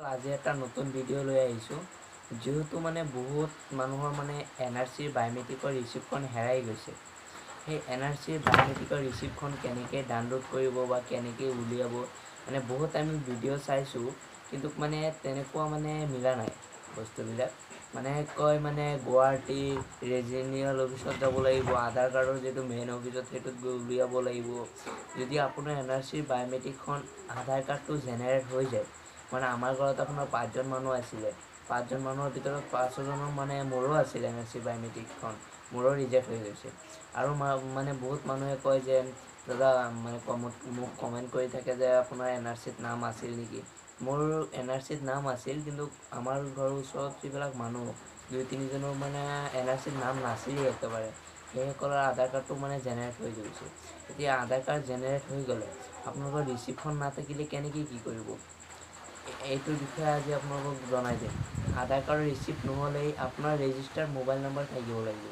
আজি এটা নতুন ভিডিঅ' লৈ আহিছোঁ। যিহেতু মানে বহুত মানুহৰ মানে এন আৰ চিৰ বায়'মেট্ৰিকৰ ৰিচিপ্টখন হেৰাই গৈছে। সেই এন আৰ চিৰ বায়'মেট্ৰিকৰ ৰিচিপ্টখন কেনেকৈ ডাউনলোড কৰিব বা কেনেকৈ উলিয়াব মানে বহুত আমি ভিডিঅ' চাইছোঁ কিন্তু মানে তেনেকুৱা মানে মিলা নাই বস্তুবিলাক। মানে কয় মানে গুৱাহাটী ৰেজিনিয়েল অফিচত যাব লাগিব আধাৰ কাৰ্ডৰ যিটো মেইন অফিচত সেইটোত গৈ উলিয়াব লাগিব। যদি আপোনাৰ এন আৰ চিৰ বায়'মেট্ৰিকখন আধাৰ কাৰ্ডটো জেনেৰেট হৈ যায় মানে আমাৰ ঘৰত আপোনাৰ পাঁচজন মানুহ আছিলে। পাঁচজন মানুহৰ ভিতৰত পাঁচজনৰ মানে মোৰো আছিলে এন আৰ চি বায়'মেট্ৰিকখন। মোৰো ৰিজেক্ট হৈ গৈছে। আৰু মানে বহুত মানুহে কয় যে দাদা মানে কমত মোক কমেণ্ট কৰি থাকে যে আপোনাৰ এন আৰ চিত নাম আছিল নেকি? মোৰ এন আৰ চিত নাম আছিল কিন্তু আমাৰ ঘৰৰ ওচৰত যিবিলাক মানুহ দুই তিনিজনৰ মানে এন আৰ চিত নাম নাছিলেই একেবাৰে। সেইসকলৰ আধাৰ কাৰ্ডটো মানে জেনেৰেট হৈ গৈছে। এতিয়া আধাৰ কাৰ্ড জেনেৰেট হৈ গ'লে আপোনালোকৰ ৰিচিপ্টখন নাথাকিলে কেনেকৈ কি কৰিব? এইটোৰ বিষয়ে আজি আপোনালোকক জনাই দিম। আধাৰ কাৰ্ডৰ ৰিচিপ্ট নহ'লেই আপোনাৰ ৰেজিষ্টাৰ্ড মোবাইল নম্বৰ থাকিব লাগিব।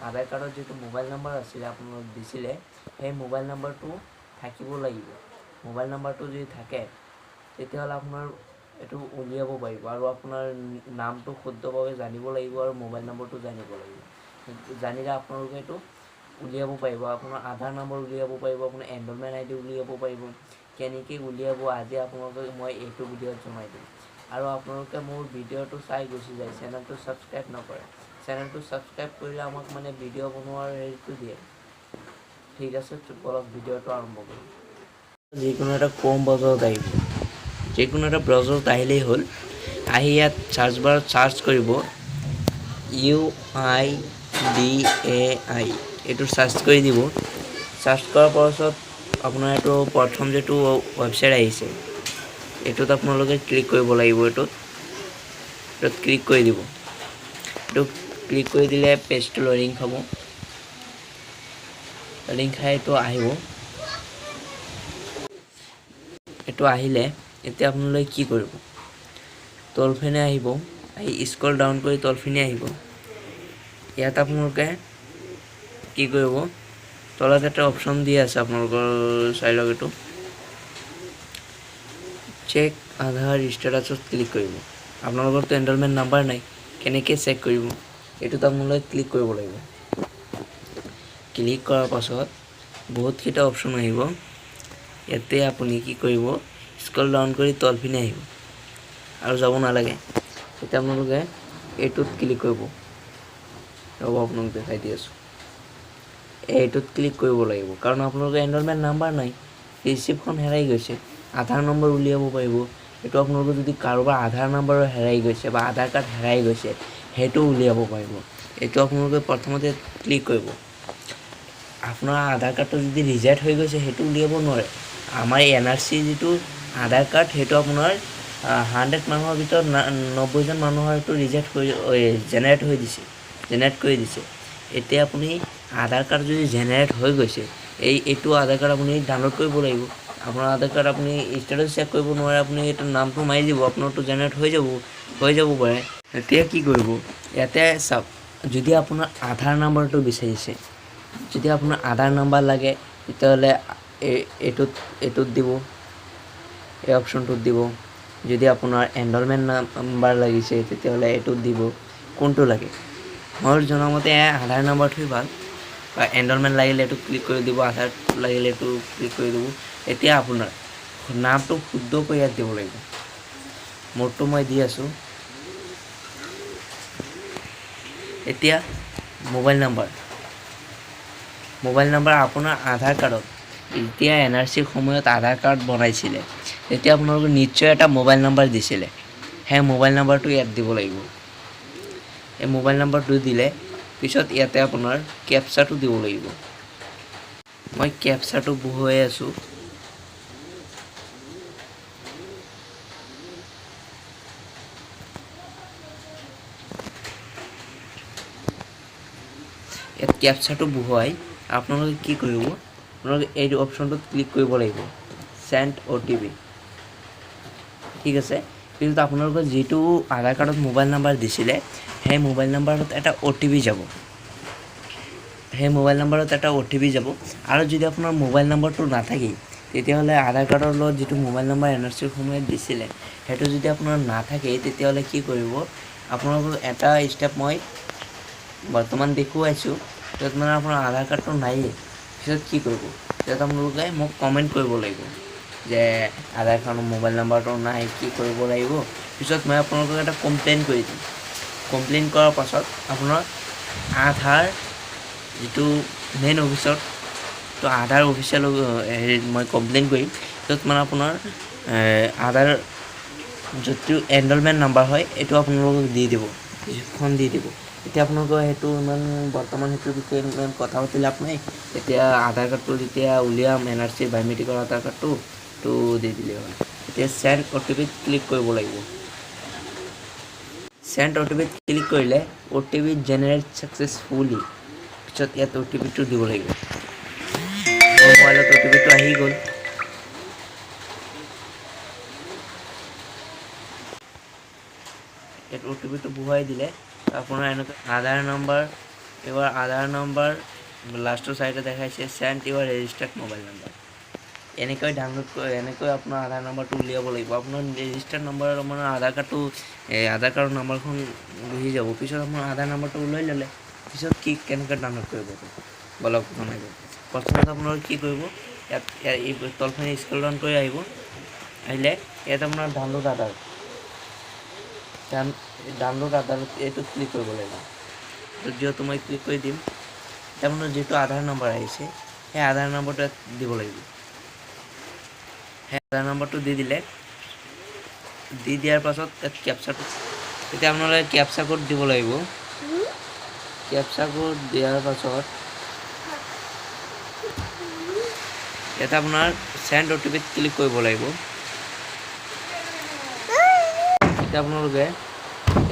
আধাৰ কাৰ্ডত যিটো মোবাইল নম্বৰ আছিলে আপোনালোক দিছিলে সেই মোবাইল নম্বৰটো থাকিব লাগিব। মোবাইল নম্বৰটো যদি থাকে তেতিয়াহ'লে আপোনাৰ এইটো উলিয়াব পাৰিব আৰু আপোনাৰ নামটো শুদ্ধভাৱে জানিব লাগিব আৰু মোবাইল নম্বৰটো জানিব লাগিব। জানিলে আপোনালোকে এইটো উলিয়াব পাৰিব আপোনাৰ আধাৰ নম্বৰ উলিয়াব পাৰিব আপোনাৰ এনৰলমেণ্ট আই ডি উলিয়াব পাৰিব। কেনেকৈ উলিয়াব, আজি আপোনালোকক মই এইটো ভিডিঅ'ত জনাই দিম। আৰু আপোনালোকে মোৰ ভিডিঅ'টো চাই গুচি যায়, চেনেলটো ছাবস্ক্ৰাইব নকৰে। চেনেলটো ছাবস্ক্ৰাইব কৰিলে আমাক মানে ভিডিঅ' বনোৱাৰ হেৰিটো দিয়ে। ঠিক আছে বলক ভিডিঅ'টো আৰম্ভ কৰিম যিকোনো এটা ক্ৰম ব্ৰাউজাৰত আহিব। যিকোনো এটা ব্ৰাউজাৰত আহিলেই হ'ল। আহি ইয়াত চাৰ্চ বাৰত কৰিব। U I D A I. এইটো চাৰ্চ কৰি দিব। চাৰ্চ কৰাৰ পাছত আপোনাৰ এইটো প্ৰথম যিটো ৱেবছাইট আহিছে, এইটোত আপোনালোকে ক্লিক কৰিব লাগিব এইটোত। এইটোত ক্লিক কৰি দিব। এইটো ক্লিক কৰি দিলে পেজটো ল'ডিং খাব ল'ডিং খাই এইটো আহিব। এইটো আহিলে এতিয়া আপোনালোকে কি কৰিব? তলফিনে আহিব। আহি স্ক্ৰল ডাউন কৰি তলফিনে আহিব। ইয়াত আপোনালোকে কি কৰিব? তলত এটা অপশ্যন দি আছে আপোনালোকৰ চাই লওক এইটো চেক আধাৰ ষ্টেটাছত ক্লিক কৰিব আপোনালোকৰতো এনৰলমেণ্ট নাম্বাৰ নাই, কেনেকৈ চেক কৰিব এইটোত আপোনালোকে ক্লিক কৰিব লাগিব। ক্লিক কৰাৰ পাছত বহুতকেইটা অপশ্যন আহিব। ইয়াতে আপুনি কি কৰিব স্ক্ৰল ডাউন কৰি তলপিনে আহিব। আৰু যাব নালাগে। এতিয়া আপোনালোকে এইটোত ক্লিক কৰিব। ৰ'ব দেখাই দি আছোঁ। এইটোত ক্লিক কৰিব লাগিব। কাৰণ আপোনালোকৰ এনৰলমেণ্ট নাম্বাৰ নাই। ৰিচিপ্টখন হেৰাই গৈছে। আধাৰ নম্বৰ উলিয়াব পাৰিব। এইটো আপোনালোকৰ যদি কাৰোবাৰ আধাৰ নম্বৰ হেৰাই গৈছে বা আধাৰ কাৰ্ড হেৰাই গৈছে, সেইটো উলিয়াব পাৰিব। এইটো আপোনালোকে প্ৰথমতে ক্লিক কৰিব। আপোনাৰ আধাৰ কাৰ্ডটো যদি ৰিজেক্ট হৈ গৈছে, সেইটো উলিয়াব নোৱাৰে। আমাৰ এন আৰ চি যিটো আধাৰ কাৰ্ড সেইটো আপোনাৰ হাণ্ড্ৰেড মানুহৰ ভিতৰত নব্বৈজন মানুহৰ এইটো ৰিজেক্ট হৈ জেনেৰেট হৈ দিছে। জেনেৰেট কৰি দিছে। এতিয়া আপুনি আধাৰ কাৰ্ড যদি জেনেৰেট হৈ গৈছে, এই এইটো আধাৰ কাৰ্ড আপুনি ডাউনলোড কৰিব লাগিব। আপোনাৰ আধাৰ কাৰ্ড আপুনি ষ্টেটাছ চেক কৰিব নোৱাৰে, আপুনি এইটো নামটো মাৰি দিব, আপোনাৰটো জেনেৰেট হৈ যাব হৈ যাব পাৰে। এতিয়া কি কৰিব? ইয়াতে চাওক, যদি আপোনাৰ আধাৰ নাম্বাৰটো বিচাৰিছে, যদি আপোনাৰ আধাৰ নাম্বাৰ লাগে, তেতিয়াহ'লে এই- এইটোত এইটোত দিব, এই অপশ্যনটোত দিব। যদি আপোনাৰ এনৰলমেণ্ট নাম্বাৰ লাগিছে, তেতিয়াহ'লে এইটোত দিব, কোনটো লাগে? মই জনামতে আধাৰ নাম্বাৰটোৱেই ভালো। বা এনৰলমেণ্ট লাগিলে এইটো ক্লিক কৰি দিব, আধাৰ লাগিলে এইটো ক্লিক কৰি দিব। এতিয়া আপোনাৰ নামটো শুদ্ধকৈ ইয়াত দিব লাগিব। মোৰটো মই দি আছোঁ। এতিয়া মোবাইল নাম্বাৰ মোবাইল নাম্বাৰ আপোনাৰ আধাৰ কাৰ্ডত। এতিয়া এন আৰ চিৰ সময়ত আধাৰ কাৰ্ড বনাইছিলে। তেতিয়া আপোনালোকে নিশ্চয় এটা মোবাইল নাম্বাৰ দিছিলে। সেই মোবাইল নাম্বাৰটো ইয়াত দিব লাগিব। এই মোবাইল নাম্বাৰটো দিলে পিছত ইয়াতে আপোনাৰ কেপচাটো দিব লাগিব। মই কেপচাটো বহুৱাই আছোঁ। ইয়াত কেপচাটো বহুৱাই আপোনালোকে কি কৰিব, আপোনালোকে এইটো অপশ্যনটোত ক্লিক কৰিব লাগিব। চেণ্ড অ' টি ঠিক আছে? কিন্তু আপোনালোকৰ যিটো আধাৰ কাৰ্ডত মোবাইল নাম্বাৰ দিছিলে, সেই মোবাইল নাম্বাৰত এটা অ' টি পি যাব। সেই মোবাইল নাম্বাৰত এটা অ' টি পি যাব। আৰু যদি আপোনাৰ মোবাইল নাম্বাৰটো নাথাকে, তেতিয়াহ'লে আধাৰ কাৰ্ডৰ লগত যিটো মোবাইল নম্বৰ এন আৰ চিৰ সময়ত দিছিলে, সেইটো যদি আপোনাৰ নাথাকে, তেতিয়াহ'লে কি কৰিব? আপোনালোকক এটা ষ্টেপ মই বৰ্তমান দেখুৱাইছোঁ, য'ত মানে আপোনাৰ আধাৰ কাৰ্ডটো নায়েই পিছত কি কৰিব? পিছত আপোনালোকে মোক কমেণ্ট কৰিব লাগিব। যে আধাৰ কাৰ্ডৰ মোবাইল নাম্বাৰটো নাই, কি কৰিব লাগিব? পিছত মই আপোনালোকক এটা কমপ্লেইন কৰি দিম। কমপ্লেইন কৰাৰ পাছত আপোনাৰ আধাৰ যিটো মেইন অফিচত তো আধাৰ অফিচিয়েল হেৰিত মই কমপ্লেইন কৰিম। য'ত মানে আপোনাৰ আধাৰ যিটো এনৰলমেণ্ট নাম্বাৰ হয়, এইটো আপোনালোকক দি দিব। সেইখন দি দিব। এতিয়া আপোনালোকৰ সেইটো ইমান, বৰ্তমান সেইটোৰ বিষয়ে ইমান কথা পাতি লাভ নাই। এতিয়া আধাৰ কাৰ্ডটো যেতিয়া উলিয়াম এন আৰ চি বায়'মেট্ৰিকৰ আধাৰ কাৰ্ডটো তো দি দিলেই হ'ল এতিয়া চেণ্ড অ' টি পিত ক্লিক কৰিব লাগিব। চেণ্ড অ' টি ক্লিক কৰিলে O' T P generate successfully পিছত ইয়াত অ' টি পিটো দিব লাগিব। মোবাইলত অ' টি পিটো আহি গ'ল। ইয়াত অ' টি পিটো বহুৱাই দিলে। আপোনাৰ এনেকুৱা আধাৰ নম্বৰ, এইবাৰ আধাৰ নম্বৰ লাষ্টৰ চাইডে দেখাইছে send your registered mobile number এনেকৈ ডাউনলোড এনেকৈ আপোনাৰ আধাৰ নম্বৰটো উলিয়াব লাগিব। আপোনাৰ ৰেজিষ্টাৰ্ড নম্বৰ আপোনাৰ আধাৰ কাৰ্ডটো এই আধাৰ কাৰ্ডৰ নম্বৰখন বহি যাব। পিছত আপোনাৰ আধাৰ নম্বৰটো ওলাই ল'লে, পিছত কি কেনেকৈ ডাউনলোড কৰিব বলক জনাই প্ৰথমতে আপোনালোকে কি কৰিব, ইয়াত তলখিনি স্ক্ৰল ডাউন কৰি আহিব। আহিলে, ইয়াত আপোনাৰ ডাউনলোড আধাৰ। ডাউনলোড আধাৰত এইটোত ক্লিক কৰিব লাগিব। যিহেতু মই ক্লিক কৰি দিম আপোনাৰ যিটো আধাৰ নম্বৰ আহিছে, সেই আধাৰ নম্বৰটো দিব লাগিব। আধাৰ নম্বৰটো দি দিলে। দি দিয়াৰ পাছত ইয়াত কেপচাটো এতিয়া আপোনালোকে কেপচা কোড দিব লাগিব। কেপচা কোড দিয়াৰ পাছত ইয়াত আপোনাৰ চেণ্ড অ' টি ক্লিক কৰিব লাগিব। এতিয়া আপোনালোকে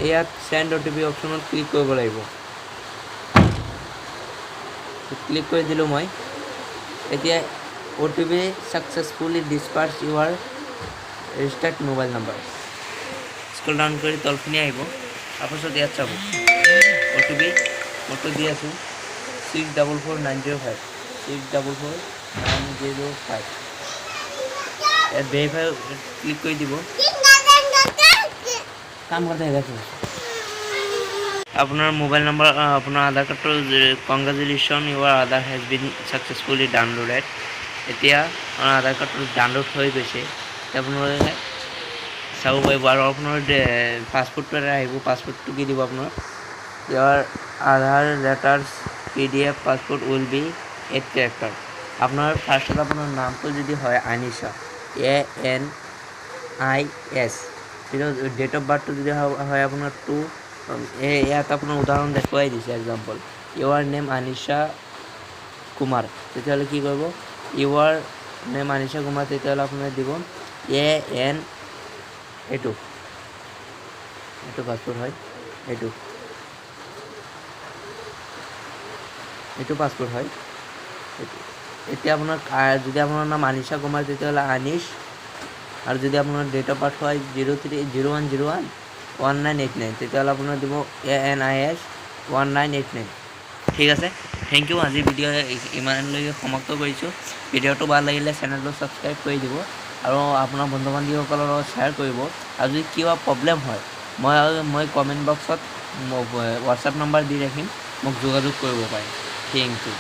ইয়াত send O' T P click কৰিব লাগিব। ক্লিক কৰি দিলোঁ মই। এতিয়া P successfully dispatch your registered mobile number scroll down কৰি তলখিনি আহিব তাৰপাছত ইয়াত চাব অ' টি পি ফটো দি আছোঁ six double four nine zero' five six double four nine zero' five ইয়াত ভেৰিফাই ক্লিক কৰি দিব কাম করতে গেছে আপোনাৰ মোবাইল নম্বৰ আপোনাৰ আধাৰ কাৰ্ডৰ congratulation your Aadhaar has been successfully downloaded এতিয়া আপোনাৰ আধাৰ কাৰ্ডটো ডাউনলোড হৈ গৈছে। আপোনালোকে চাব পাৰিব আৰু আপোনাৰ পাছপোৰ্টটো এটা আহিব পাছপোৰ্টটো কি দিব আপোনাৰ? ইয়াৰ Aadhaar letters P D F passport will be eight character আপোনাৰ ফাৰ্ষ্টত আপোনাৰ নামটো যদি হয়, Anisa A N I S কিন্তু ডেট অফ বাৰ্থটো যদি হয় আপোনাৰ টু ইয়াত আপোনাৰ উদাহৰণ দেখুৱাই দিছে এক্সাম্পল ইউৰ নেম আনিছা কুমাৰ। তেতিয়াহ'লে কি কৰিব? ইউৰ নেম আনিছা কুমাৰ তেতিয়াহ'লে আপোনাৰ দিব। এ, এন, এইটো। এইটো পাছপোৰ্ট হয়, এইটো। এইটো পাছপোৰ্ট হয় এতিয়া আপোনাৰ যদি আপোনাৰ নাম আনিছা কুমাৰ তেতিয়াহ'লে আনিছ। আৰু যদি আপোনাৰ ডেট অফ বাৰ্থ হয়, zero' three zero' one zero' one one nine eight nine, তেতিয়াহ'লে আপোনাৰ দিব A, N, I, S, one nine eight nine. ঠিক আছে। থেংক ইউ আজি ভিডিঅ' ইমানলৈকে সমাপ্ত কৰিছোঁ। ভিডিঅ'টো ভালো লাগিলে চেনেলটো ছাবস্ক্ৰাইব কৰি দিব আৰু আপোনাৰ বন্ধু বান্ধৱীসকলৰ লগত শ্বেয়াৰ কৰিব। আৰু যদি কিবা প্ৰব্লেম হয়, মই মই কমেণ্ট বক্সত হোৱাটছআপ নম্বৰ দি ৰাখিম। মোক যোগাযোগ কৰিব পাৰে। Thank you